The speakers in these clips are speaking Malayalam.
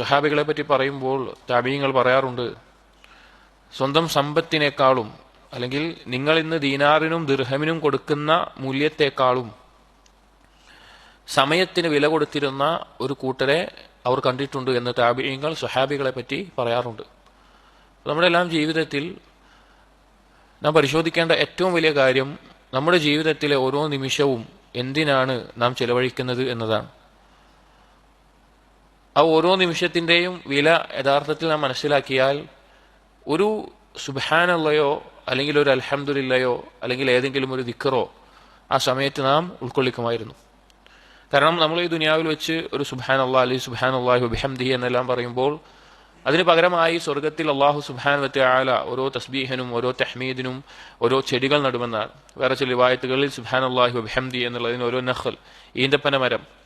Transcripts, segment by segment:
സുഹാബികളെ പറ്റി പറയുമ്പോൾ താബീങ്ങൾ പറയാറുണ്ട് സ്വന്തം സമ്പത്തിനേക്കാളും അല്ലെങ്കിൽ നിങ്ങൾ ഇന്ന് ദീനാറിനും ദിർഹമിനും കൊടുക്കുന്ന മൂല്യത്തെക്കാളും സമയത്തിന് വില കൊടുത്തിരുന്ന ഒരു കൂട്ടരെ അവർ കണ്ടിട്ടുണ്ട് എന്ന് താബീങ്ങൾ സുഹാബികളെ പറ്റി പറയാറുണ്ട്. നമ്മുടെ എല്ലാം ജീവിതത്തിൽ നാം പരിശോധിക്കേണ്ട ഏറ്റവും വലിയ കാര്യം നമ്മുടെ ജീവിതത്തിലെ ഓരോ നിമിഷവും എന്തിനാണ് നാം ചെലവഴിക്കുന്നത് എന്നതാണ്. ആ ഓരോ നിമിഷത്തിന്റെയും വില യഥാർത്ഥത്തിൽ നാം മനസ്സിലാക്കിയാൽ ഒരു സുബാനുള്ളയോ അല്ലെങ്കിൽ ഒരു അൽഹംദുലില്ലയോ അല്ലെങ്കിൽ ഏതെങ്കിലും ഒരു ദിക്കറോ ആ സമയത്ത് നാം ഉൾക്കൊള്ളിക്കുമായിരുന്നു. കാരണം നമ്മൾ ഈ ദുനിയാവിൽ വെച്ച് ഒരു സുബാൻ അള്ളാഹ് അല്ലെങ്കിൽ സുബാൻ അള്ളാഹു ബിഹംദി എന്നെല്ലാം പറയുമ്പോൾ അതിന് പകരമായി സ്വർഗത്തിൽ അള്ളാഹു സുബാൻ ആല ഓരോ തസ്ബീഹനും ഓരോ തെഹ്മീദിനും ഓരോ ചെടികൾ നടുമെന്നാണ്. വേറെ ചില വായത്തുകളിൽ സുബാൻ അള്ളാഹു ബിഹംദി എന്നുള്ളതിന് ഓരോ നഖൽ ഈന്തപ്പന മരം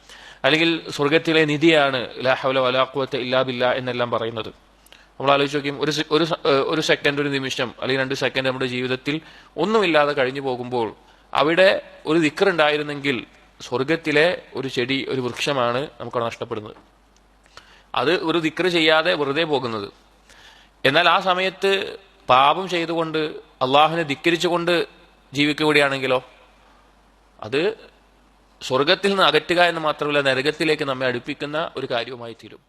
അല്ലെങ്കിൽ സ്വർഗത്തിലെ നിധിയാണ് ലാഹവല വലാഖുവത്ത് ഇല്ലാബില്ല എന്നെല്ലാം പറയുന്നത്. നമ്മൾ ആലോചിച്ച് നോക്കിയും ഒരു ഒരു ഒരു സെക്കൻഡ് ഒരു നിമിഷം അല്ലെങ്കിൽ രണ്ട് സെക്കൻഡ് നമ്മുടെ ജീവിതത്തിൽ ഒന്നുമില്ലാതെ കഴിഞ്ഞു പോകുമ്പോൾ അവിടെ ഒരു ദിക്കറുണ്ടായിരുന്നെങ്കിൽ സ്വർഗത്തിലെ ഒരു ചെടി ഒരു വൃക്ഷമാണ് നമുക്കവിടെ നഷ്ടപ്പെടുന്നത്. അത് ഒരു ദിക്കർ ചെയ്യാതെ വെറുതെ പോകുന്നത്. എന്നാൽ ആ സമയത്ത് പാപം ചെയ്തുകൊണ്ട് അള്ളാഹുവിനെ ധിക്കരിച്ചുകൊണ്ട് ജീവിക്കുകയാണെങ്കിലോ അത് സ്വർഗത്തിൽ നിന്ന് അകറ്റുക എന്ന് മാത്രമല്ല നരകത്തിലേക്ക് നമ്മെ അടുപ്പിക്കുന്ന ഒരു കാര്യവുമായി തീരും.